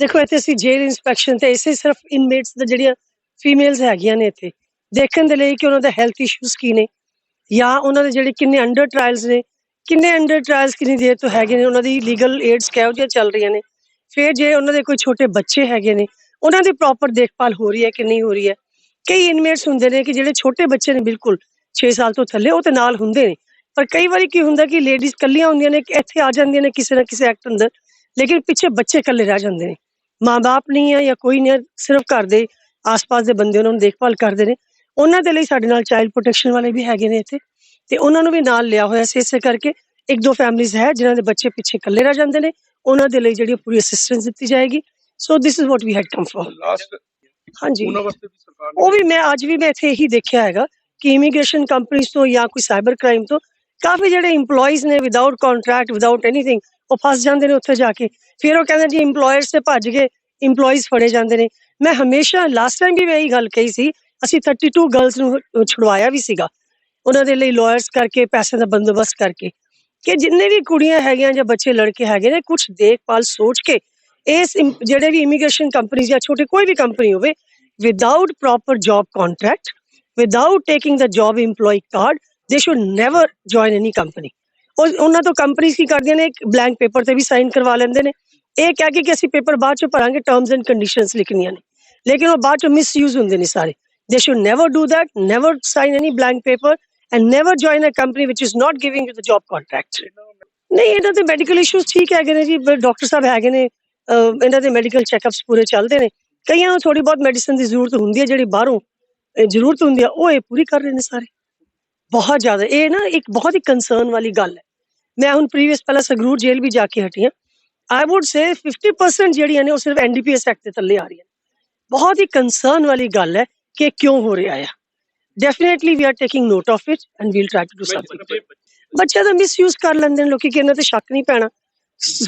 ਦੇਖੋ, ਇੱਥੇ ਅਸੀਂ ਜੇਲ੍ਹ ਇਨਸਪੈਕਸ਼ਨ ਤੇ ਇਸੇ ਸਿਰਫ ਇਨਮੇਟਸ ਦੇ ਜਿਹੜੀਆਂ ਫੀਮੇਲਸ ਹੈਗੀਆਂ ਨੇ ਇੱਥੇ। ਦੇਖਣ ਦੇ ਲਈ ਕਿ ਉਹਨਾਂ ਦਾ ਹੈਲਥ ਇਸ਼ੂਸ ਕੀ ਨੇ, ਜਾਂ ਉਹਨਾਂ ਦੇ ਜਿਹੜੇ ਕਿੰਨੇ ਅੰਡਰ ਟ੍ਰਾਇਲਸ ਨੇ, ਕਿੰਨੇ ਅੰਡਰ ਟ੍ਰਾਇਲਸ ਕਿੰਨੀ ਦੇਰ ਤੋਂ ਹੈਗੇ ਨੇ, ਉਹਨਾਂ ਦੀ ਲੀਗਲ ਏਡਸ ਕਿਹੋ ਜਿਹੀਆਂ ਚੱਲ ਰਹੀਆਂ ਨੇ। ਫਿਰ ਜੇ ਉਹਨਾਂ ਦੇ ਕੋਈ ਛੋਟੇ ਬੱਚੇ ਹੈਗੇ ਨੇ, ਉਹਨਾਂ ਦੀ ਪ੍ਰੋਪਰ ਦੇਖਭਾਲ ਹੋ ਰਹੀ ਹੈ ਕਿ ਨਹੀਂ ਹੋ ਰਹੀ ਹੈ? ਕਈ ਇਨਮੇਟਸ ਹੁੰਦੇ ਨੇ ਕਿ ਜਿਹੜੇ ਛੋਟੇ ਬੱਚੇ ਨੇ, ਬਿਲਕੁਲ 6 ਸਾਲ ਤੋਂ ਥੱਲੇ, ਉਹ ਤੇ ਨਾਲ ਹੁੰਦੇ ਨੇ। ਪਰ ਕਈ ਵਾਰੀ ਕੀ ਹੁੰਦਾ ਕਿ ਲੇਡੀਜ਼ ਕੱਲੀਆਂ ਹੁੰਦੀਆਂ ਨੇ ਕਿ ਇੱਥੇ ਆ ਜਾਂਦੀਆਂ ਨੇ ਕਿਸੇ ਨਾ ਕਿਸੇ ਐਕਟ ਅੰਦਰ, ਲੇਕਿਨ ਪਿੱਛੇ ਬੱਚੇ ਇਕੱਲੇ ਰਹਿ ਜਾਂਦੇ ਨੇ। ਮਾਂ-ਬਾਪ ਨਹੀਂ ਹੈ ਜਾਂ ਕੋਈ ਨਹੀਂ ਸਿਰਫ ਘਰ ਦੇ ਆਸ-ਪਾਸ ਦੇ ਬੰਦੇ ਉਹਨਾਂ ਨੂੰ ਦੇਖਭਾਲ ਕਰਦੇ ਨੇ। ਉਹਨਾਂ ਦੇ ਲਈ ਸਾਡੇ ਨਾਲ ਚਾਈਲਡ ਪ੍ਰੋਟੈਕਸ਼ਨ ਵਾਲੇ ਵੀ ਹੈਗੇ ਨੇ ਇੱਥੇ ਤੇ ਉਹਨਾਂ ਨੂੰ ਵੀ ਨਾਲ ਲਿਆ ਹੋਇਆ ਸੀ। ਇਸੇ ਕਰਕੇ ਇੱਕ ਦੋ ਫੈਮਿਲੀਜ਼ ਹੈ ਜਿਨ੍ਹਾਂ ਦੇ ਬੱਚੇ ਪਿੱਛੇ ਇਕੱਲੇ ਰਹਿ ਜਾਂਦੇ ਨੇ। ਉਹਨਾਂ ਦੇ ਲਈ ਜਿਹੜੀ ਪੂਰੀ ਅਸਿਸਟੈਂਸ ਦਿੱਤੀ ਜਾਏਗੀ। So this is what we had come for last ਹਾਂਜੀ। ਉਹਨਾਂ ਵਾਸਤੇ ਵੀ ਸਰਕਾਰ ਉਹ ਵੀ ਮੈਂ ਅੱਜ ਵੀ ਮੈਂ ਇੱਥੇ ਇਹੀ ਦੇਖਿਆ ਹੈਗਾ ਕਿ ਇਮੀਗ੍ਰੇਸ਼ਨ ਕੰਪਨੀਆਂ ਤੋਂ ਜਾਂ ਕੋਈ ਸਾਈਬਰ ਕ੍ਰਾਈਮ ਤੋਂ ਕਾਫੀ ਜਿਹੜੇ EMPLOYEES ਨੇ ਵਿਦਆਊਟ ਕੰਟਰੈਕਟ ਵਿਦਆਊਟ ਐਨੀਥਿੰਗ ਉਹ ਫਸ ਜਾਂਦੇ ਨੇ ਉੱਥੇ ਜਾ ਕੇ। ਫਿਰ ਉਹ ਕਹਿੰਦੇ ਜੀ, EMPLOYERS ਤੇ ਭੱਜ ਗਏ EMPLOYEES ਫੜੇ ਜਾਂਦੇ ਨੇ। ਮੈਂ ਹਮੇਸ਼ਾ ਲਾਸਟ ਟਾਈਮ ਵੀ ਮੈਂ ਇਹੀ ਗੱਲ ਕਹੀ ਸੀ, ਅਸੀਂ 32 ਗਰਲਸ ਨੂੰ ਛੁਡਵਾਇਆ ਵੀ ਸੀਗਾ। ਉਹਨਾਂ ਦੇ ਲਈ ਲਾਇਰਸ ਕਰਕੇ, ਪੈਸੇ ਦਾ ਬੰਦੋਬਸਤ ਕਰਕੇ। ਕਿ ਜਿੰਨੇ ਵੀ ਕੁੜੀਆਂ ਹੈਗੀਆਂ ਜਾਂ ਬੱਚੇ, ਲੜਕੇ ਹੈਗੇ ਨੇ ਕੁਝ ਦੇਖਭਾਲ ਸੋਚ ਕੇ ਇਸ ਜਿਹੜੇ ਵੀ ਇਮੀਗ੍ਰੇਸ਼ਨ ਕੰਪਨੀ ਜਾਂ ਛੋਟੇ ਕੋਈ ਵੀ ਕੰਪਨੀ ਹੋਵੇ without proper job contract without taking the job EMPLOYE card they should never join any company ਉਹ ਉਹਨਾਂ ਤੋਂ ਕੰਪਨੀਆਂ ਕੀ ਕਰਦੀਆਂ ਨੇ, ਇੱਕ ਬਲੈਂਕ ਪੇਪਰ ਤੇ ਵੀ ਸਾਈਨ ਕਰਵਾ ਲੈਂਦੇ ਨੇ। ਇਹ ਕਹਿ ਕੇ ਕਿ ਅਸੀਂ ਪੇਪਰ ਬਾਅਦ ਚ ਭਰਾਂਗੇ ਟਰਮਸ ਐਂਡ ਕੰਡੀਸ਼ਨਸ ਲਿਖਣੀਆਂ ਨੇ। ਲੇਕਿਨ ਉਹ ਬਾਅਦ ਚ ਮਿਸਯੂਜ਼ ਹੁੰਦੇ ਨੇ ਸਾਰੇ। They should never do that never sign any blank paper and never join a company which is not giving you the job contract ਨਹੀਂ, ਇਹਨਾਂ ਦੇ ਮੈਡੀਕਲ ਇਸ਼ੂਸ ਠੀਕ ਹੈਗੇ ਨੇ ਜੀ ਡਾਕਟਰ ਸਾਹਿਬ ਹੈਗੇ ਨੇ ਇਹਨਾਂ ਦੇ ਮੈਡੀਕਲ ਚੈੱਕਅਪਸ ਪੂਰੇ ਚੱਲਦੇ ਨੇ। ਕਈਆਂ ਨੂੰ ਥੋੜੀ ਬਹੁਤ ਮੈਡੀਸਨ ਦੀ ਜ਼ਰੂਰਤ ਹੁੰਦੀ ਹੈ, ਜਿਹੜੀ ਬਾਹਰੋਂ ਜ਼ਰੂਰਤ ਹੁੰਦੀ ਹੈ ਉਹ ਇਹ ਪੂਰੀ ਕਰ ਰਹੇ ਨੇ ਸਾਰੇ। ਬਹੁਤ ਜ਼ਿਆਦਾ, ਇਹ ਨਾ ਇੱਕ ਬਹੁਤ ਹੀ ਕੰਸਰਨ ਵਾਲੀ ਗੱਲ ਹੈ। ਮੈਂ ਹੁਣ ਪ੍ਰੀਵੀਅਸ ਪਹਿਲਾਂ ਸੰਗਰੂਰ ਜੇਲ੍ਹ ਵੀ ਜਾ ਕੇ ਹਟੀ ਹਾਂ। ਆਈ ਊਡ ਸੇ 50% ਜਿਹੜੀਆਂ ਨੇ ਉਹ ਸਿਰਫ ਐਨਡੀਪੀਐਸ ਐਕਟ ਦੇ ਥੱਲੇ ਆ ਰਹੀਆਂ ਬਹੁਤ ਹੀ ਕੰਸਰਨ ਵਾਲੀ ਗੱਲ ਹੈ ਕਿ ਕਿਉਂ ਹੋ ਰਿਹਾ ਆ। Definitely we are taking note of it and we'll try to do something ਬੱਚਿਆਂ ਦਾ ਮਿਸਯੂਜ਼ ਕਰ ਲੈਂਦੇ ਨੇ ਲੋਕੀ ਕਿ ਇਹਨਾਂ ਤੇ ਸ਼ੱਕ ਨਹੀਂ ਪੈਣਾ।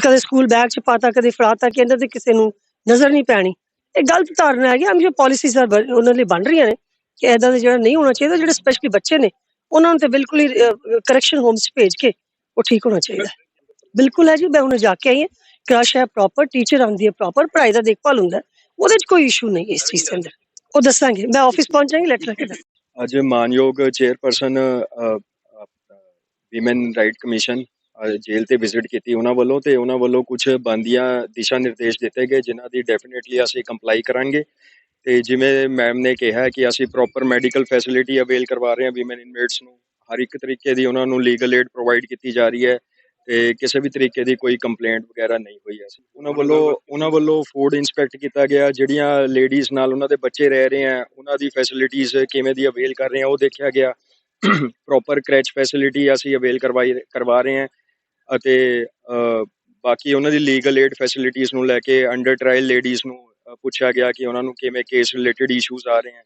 ਕਦੇ ਸਕੂਲ ਬੈਗ ਚ ਪਾਤਾ ਕਦੇ ਫੜਾਤਾ ਕਿ ਇਹਨਾਂ ਤੇ ਕਿਸੇ ਨੂੰ ਨਜ਼ਰ ਨਹੀਂ ਪੈਣੀ। ਇਹ ਗਲਤ ਧਾਰਨਾ ਹੈਗੀ ਹਮ ਜੋ ਪਾਲਿਸੀਜ਼ ਆ ਉਹਨਾਂ ਲਈ ਬਣ ਰਹੀਆਂ ਨੇ ਕਿ ਇਦਾਂ ਦਾ ਜਿਹੜਾ ਨਹੀਂ ਹੋਣਾ ਚਾਹੀਦਾ ਜਿਹੜੇ ਸਪੈਸ਼ਲੀ ਬੱਚੇ ਨੇ ਉਹਨਾਂ ਨੂੰ ਤੇ ਬਿਲਕੁਲ ਹੀ ਕਰੈਕਸ਼ਨ ਹੋਮਸ ਭੇਜ ਕੇ ਉਹ ਠੀਕ ਹੋਣਾ ਚਾਹੀਦਾ ਹੈ। ਬਿਲਕੁਲ ਹੈ ਜੀ, ਮੈਂ ਹੁਣ ਜਾ ਕੇ ਆਈ ਹਾਂ ਕ੍ਰਸ਼ ਹੈ ਪ੍ਰੋਪਰ ਟੀਚਰ ਆਉਂਦੀ ਹੈ ਪ੍ਰੋਪਰ ਪੜ੍ਹਾਈ ਦਾ ਦੇਖਭਾਲ ਹੁੰਦਾ ਹੈ। ਉਹਦੇ 'ਚ ਕੋਈ ਇਸ਼ੂ ਨਹੀਂ ਇਸ ਚੀਜ਼ ਦੇ ਅੰਦਰ ਉਹ ਦੱਸਾਂਗੇ, ਮੈਂ ਆਫਿਸ ਪਹੁੰਚਾਂਗੀ ਲੈਟਰ ਲਿਖ ਕੇ ਦੱਸਾਂਗੀ। ਅੱਜ ਮਾਨਯੋਗ ਚੇਅਰਪਰਸਨ ਵਿਮਨ ਰਾਈਟ ਕਮਿਸ਼ਨ ਜੇਲ੍ਹ ਤੇ ਵਿਜ਼ਿਟ ਕੀਤੀ ਉਹਨਾਂ ਵੱਲੋਂ ਤੇ ਉਹਨਾਂ ਵੱਲੋਂ ਕੁਝ ਬੰਦੀਆਂ ਦਿਸ਼ਾ ਨਿਰਦੇਸ਼ ਦਿੱਤੇ ਗਏ, ਜਿਨ੍ਹਾਂ ਦੀ ਡੈਫੀਨਿਟਲੀ ਅਸੀਂ ਕੰਪਲਾਈ ਕਰਾਂਗੇ ਤੇ ਜਿਵੇਂ ਮੈਮ ਨੇ ਕਿਹਾ ਕਿ ਅਸੀਂ ਪ੍ਰੋਪਰ ਮੈਡੀਕਲ ਫੈਸਿਲਿਟੀ ਅਵੇਲ ਕਰਵਾ ਰਹੇ ਹਾਂ ਵਿਮਨ ਇਨਮੇਟਸ ਨੂੰ ਹਰ ਇੱਕ ਤਰੀਕੇ ਦੀ ਉਹਨਾਂ ਨੂੰ ਲੀਗਲ ਏਡ ਪ੍ਰੋਵਾਈਡ ਕੀਤੀ ਜਾ ਰਹੀ ਹੈ ਤੇ ਕਿਸੇ ਵੀ ਤਰੀਕੇ ਦੀ ਕੋਈ ਕੰਪਲੇਂਟ ਵਗੈਰਾ ਨਹੀਂ ਹੋਈ ਹੈ। ਉਹਨਾਂ ਵੱਲੋਂ ਉਹਨਾਂ ਵੱਲੋਂ ਫੂਡ ਇਨਸਪੈਕਟ ਕੀਤਾ ਗਿਆ, ਜਿਹੜੀਆਂ ਲੇਡੀਜ਼ ਨਾਲ ਉਹਨਾਂ ਦੇ ਬੱਚੇ ਰਹਿ ਰਹੇ ਆ ਉਹਨਾਂ ਦੀ ਫੈਸਿਲਿਟੀਆਂ ਕਿਵੇਂ ਦੀ ਅਵੇਲ ਕਰ ਰਹੇ ਆ ਉਹ ਦੇਖਿਆ ਗਿਆ। ਪ੍ਰੋਪਰ ਕ੍ਰੈਚ ਫੈਸਿਲਿਟੀ ਅਸੀਂ ਅਵੇਲ ਕਰਵਾਈ, ਕਰਵਾ ਰਹੇ ਹਾਂ ਅਤੇ ਬਾਕੀ ਉਹਨਾਂ ਦੀ ਲੀਗਲ ਏਡ ਫੈਸਿਲਿਟੀਆਂ ਨੂੰ ਲੈ ਕੇ ਅੰਡਰ ਟ੍ਰਾਇਲ ਲੇਡੀਜ਼ ਨੂੰ ਪੁੱਛਿਆ ਗਿਆ ਕਿ ਉਹਨਾਂ ਨੂੰ ਕਿਵੇਂ ਕੇਸ ਰਿਲੇਟਡ ਇਸ਼ੂਜ਼ ਆ ਰਹੇ ਹਨ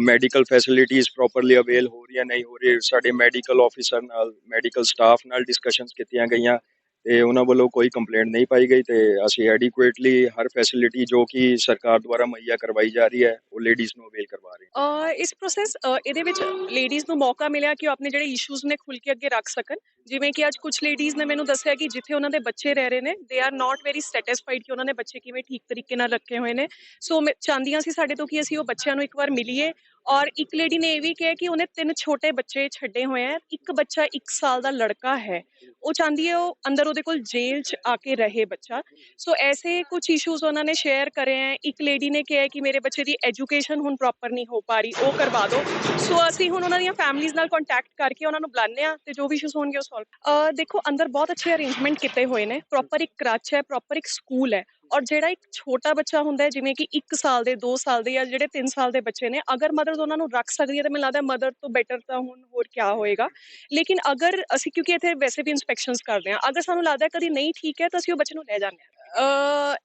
ਮੈਡੀਕਲ ਫੈਸਿਲਿਟੀਆਂ ਪ੍ਰੋਪਰਲੀ ਅਵੇਲ ਹੋ ਰਹੀਆਂ, ਨਹੀਂ ਹੋ ਰਹੀ ਸਾਡੇ ਮੈਡੀਕਲ ਆਫੀਸਰ ਨਾਲ ਮੈਡੀਕਲ ਸਟਾਫ ਨਾਲ ਡਿਸਕਸ਼ਨਸ ਕੀਤੀਆਂ ਗਈਆਂ। ਤੇ ਉਹਨਾਂ ਵੱਲੋਂ ਕੋਈ ਕੰਪਲੇਂਟ ਨਹੀਂ ਪਾਈ ਗਈ ਤੇ ਅਸੀਂ ਐਡਿਕੁਏਟਲੀ ਹਰ ਫੈਸਿਲਿਟੀ ਜੋ ਕਿ ਸਰਕਾਰ ਦੁਆਰਾ ਮੁਹੱਈਆ ਕਰਵਾਈ ਜਾ ਰਹੀ ਹੈ, ਉਹ ਲੇਡੀਜ਼ ਨੂੰ ਅਵੇਲ ਕਰਵਾ ਰਹੇ ਹਾਂ। ਇਸ ਪ੍ਰੋਸੈਸ ਇਹਦੇ ਵਿੱਚ ਲੇਡੀਜ਼ ਨੂੰ ਮੌਕਾ ਮਿਲਿਆ ਕਿ ਉਹ ਆਪਣੇ ਜਿਹੜੇ ਇਸ਼ੂਜ਼ ਨੇ ਖੁੱਲ ਕੇ ਅੱਗੇ ਰੱਖ ਸਕਣ। ਜਿਵੇਂ ਕਿ ਅੱਜ ਕੁਝ ਲੇਡੀਜ਼ ਨੇ ਮੈਨੂੰ ਦੱਸਿਆ ਕਿ ਜਿੱਥੇ ਉਹਨਾਂ ਦੇ ਬੱਚੇ ਰਹਿ ਰਹੇ ਨੇ they are not very satisfied ਕਿ ਉਹਨਾਂ ਨੇ ਬੱਚੇ ਕਿਵੇਂ ਠੀਕ ਤਰੀਕੇ ਨਾਲ ਰੱਖੇ ਹੋਏ ਨੇ। ਸੋ ਚਾਹੁੰਦੀਆਂ ਸੀ ਸਾਡੇ ਤੋਂ ਕਿ ਅਸੀਂ ਉਹ ਬੱਚਿਆਂ ਨੂੰ ਇੱਕ ਵਾਰ ਮਿਲੀਏ ਔਰ ਇੱਕ ਲੇਡੀ ਨੇ ਇਹ ਵੀ ਕਿਹਾ ਕਿ ਉਹਨੇ ਤਿੰਨ ਛੋਟੇ ਬੱਚੇ ਛੱਡੇ ਹੋਏ ਆ, ਇੱਕ ਬੱਚਾ 1 ਸਾਲ ਦਾ ਲੜਕਾ ਹੈ। ਉਹ ਚਾਹੁੰਦੀ ਹੈ ਉਹ ਅੰਦਰ ਉਹਦੇ ਕੋਲ ਜੇਲ੍ਹ 'ਚ ਆ ਕੇ ਰਹੇ ਬੱਚਾ। ਸੋ ਐਸੇ ਕੁਝ ਇਸ਼ੂਜ਼ ਉਹਨਾਂ ਨੇ ਸ਼ੇਅਰ ਕਰੇ ਹੈ ਇੱਕ ਲੇਡੀ ਨੇ ਕਿਹਾ ਕਿ ਮੇਰੇ ਬੱਚੇ ਦੀ ਐਜੂਕੇਸ਼ਨ ਹੁਣ ਪ੍ਰੋਪਰ ਨਹੀਂ ਹੋ ਪਾ ਰਹੀ, ਉਹ ਕਰਵਾ ਦਿਓ ਸੋ ਅਸੀਂ ਹੁਣ ਉਹਨਾਂ ਦੀਆਂ ਫੈਮਲੀਆਂ ਨਾਲ ਕੰਟੈਕਟ ਕਰਕੇ ਉਹਨਾਂ ਨੂੰ ਬੁਲਾਉਂਦੇ ਆ ਤੇ ਜੋ ਵੀ ਇਸ਼ੂਜ਼ ਹੋਣਗੇ ਉਹ ਸੋਲਵ ਦੇਖੋ, ਅੰਦਰ ਬਹੁਤ ਅੱਛੇ ਅਰੇਂਜਮੈਂਟ ਕੀਤੇ ਹੋਏ ਨੇ। ਪ੍ਰੋਪਰ ਇੱਕ ਕ੍ਰਚ ਹੈ ਪ੍ਰੋਪਰ ਇੱਕ ਸਕੂਲ ਹੈ। ਔਰ ਜਿਹੜਾ ਇੱਕ ਛੋਟਾ ਬੱਚਾ ਹੁੰਦਾ ਹੈ, ਜਿਵੇਂ ਕਿ 1 ਸਾਲ ਦੇ 2 ਸਾਲ ਦੇ ਜਾਂ ਜਿਹੜੇ 3 ਸਾਲ ਦੇ ਬੱਚੇ ਨੇ, ਅਗਰ ਮਦਰ ਉਹਨਾਂ ਨੂੰ ਰੱਖ ਸਕਦੀ ਹੈ ਤਾਂ ਮੈਨੂੰ ਲੱਗਦਾ ਮਦਰ ਤੋਂ ਬੈਟਰ ਤਾਂ ਹੁਣ ਹੋਰ ਕੀ ਹੋਏਗਾ। ਲੇਕਿਨ ਅਗਰ ਅਸੀਂ, ਕਿਉਂਕਿ ਇੱਥੇ ਵੈਸੇ ਵੀ ਇਨਸਪੈਕਸ਼ਨਸ ਕਰਦੇ ਹਾਂ, ਅਗਰ ਸਾਨੂੰ ਲੱਗਦਾ ਕਦੀ ਨਹੀਂ ਠੀਕ ਹੈ ਤਾਂ ਅਸੀਂ ਉਹ ਬੱਚੇ ਨੂੰ ਲੈ ਜਾਂਦੇ ਹਾਂ।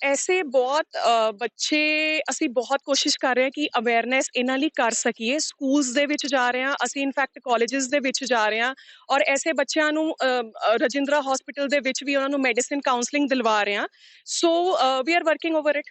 ਐਸੇ ਬਹੁਤ ਬੱਚੇ ਅਸੀਂ ਬਹੁਤ ਕੋਸ਼ਿਸ਼ ਕਰ ਰਹੇ ਹਾਂ ਕਿ ਅਵੇਅਰਨੈਸ ਇਹਨਾਂ ਲਈ ਕਰ ਸਕੀਏ। ਸਕੂਲਸ ਦੇ ਵਿੱਚ ਜਾ ਰਹੇ ਹਾਂ, ਅਸੀਂ ਇਨਫੈਕਟ ਕਾਲਜਸ ਦੇ ਵਿੱਚ ਜਾ ਰਹੇ ਹਾਂ ਔਰ ਐਸੇ ਬੱਚਿਆਂ ਨੂੰ ਰਜਿੰਦਰਾ ਹਸਪੀਟਲ ਦੇ ਵਿੱਚ ਵੀ ਉਹਨਾਂ ਨੂੰ ਮੈਡੀਸਿਨ ਕਾਉਂਸਲਿੰਗ ਦਿਲਵਾ ਰਹੇ ਹਾਂ। So we are working over it